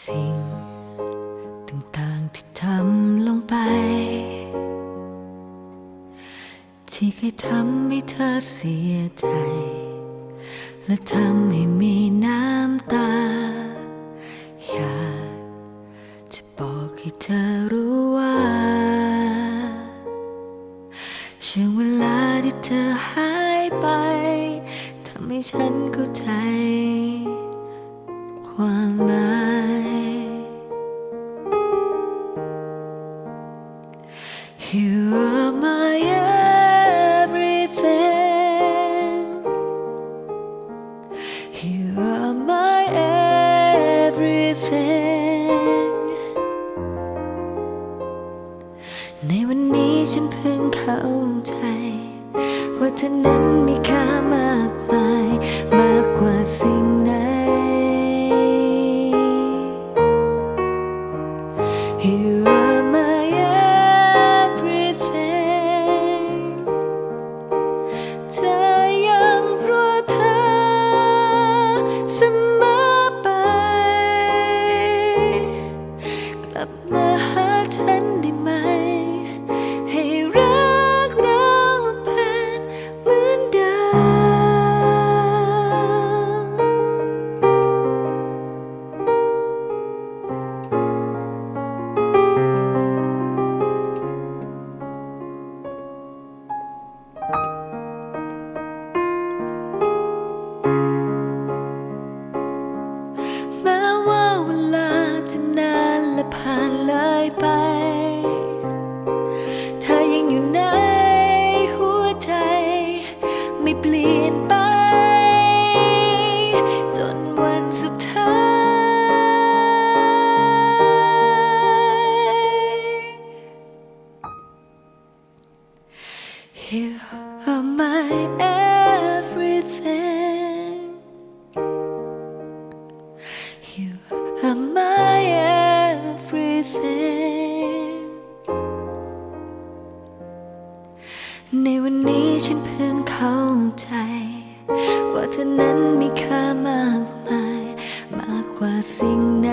สิ่งต่างๆที่ทำลงไป ที่ทำให้เธอเสียใจ และทำให้มีน้ำตา อยากจะบอกให้เธอรู้ว่า ช่วงเวลาที่เธอหายไปทำให้ฉันเข้าใจ ความหมาย เข้าใจ ว่าเธอนั้นมีค่ามากมาย มากกว่าสิ่ง ไม่เปลี่ยนไป จนวันสุดท้าย You are my ในวันนี้ฉันเพิ่งเข้าใจ ว่าเธอนั้นมีค่ามากมาย มากกว่าสิ่งไหน